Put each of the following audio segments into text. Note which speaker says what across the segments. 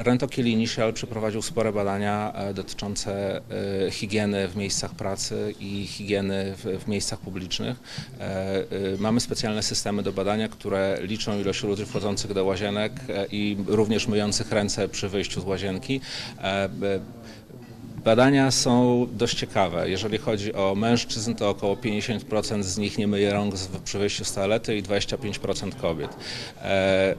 Speaker 1: Rentokiel Initial przeprowadził spore badania e, dotyczące e, higieny w miejscach pracy i higieny w, w miejscach publicznych. E, Mamy specjalne systemy do badania, które liczą ilość ludzi wchodzących do łazienek i również myjących ręce przy wyjściu z łazienki. Badania są dość ciekawe. Jeżeli chodzi o mężczyzn, to około 50% z nich nie myje rąk przy wyjściu z toalety i 25% kobiet. E, e,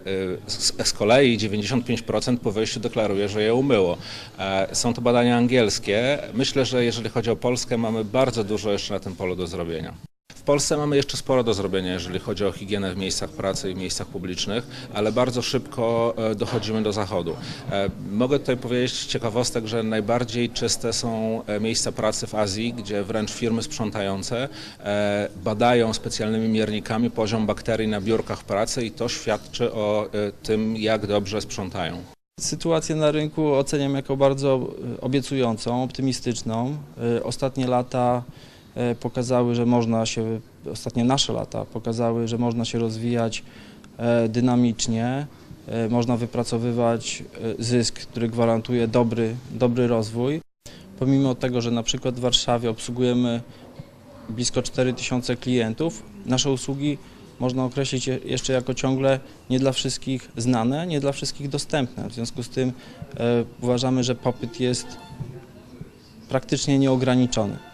Speaker 1: Z, z kolei 95% po wyjściu deklaruje, że je umyło. E, Są to badania angielskie. Myślę, że jeżeli chodzi o Polskę, mamy bardzo dużo jeszcze na tym polu do zrobienia. W Polsce mamy jeszcze sporo do zrobienia, jeżeli chodzi o higienę w miejscach pracy i w miejscach publicznych, ale bardzo szybko e, dochodzimy do zachodu. E, Mogę tutaj powiedzieć ciekawostek, że najbardziej czyste są e, miejsca pracy w Azji, gdzie wręcz firmy sprzątające badają specjalnymi miernikami poziom bakterii na biurkach pracy i to świadczy o tym, jak dobrze sprzątają.
Speaker 2: Sytuację na rynku oceniam jako bardzo obiecującą, optymistyczną. Ostatnie lata pokazały, że można się, ostatnie nasze lata pokazały, że można się rozwijać e, dynamicznie, e, można wypracowywać e, zysk, który gwarantuje dobry, dobry rozwój. Pomimo tego, że na przykład w Warszawie obsługujemy blisko 4000 klientów, nasze usługi można określić je- jeszcze jako ciągle nie dla wszystkich znane, nie dla wszystkich dostępne. W związku z tym e, uważamy, że popyt jest praktycznie nieograniczony.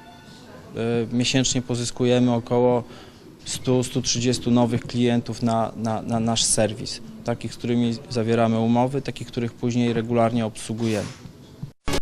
Speaker 2: E, miesięcznie pozyskujemy około 100-130 nowych klientów na, na, na nasz serwis, takich, z którymi zawieramy umowy, takich, których później regularnie obsługujemy.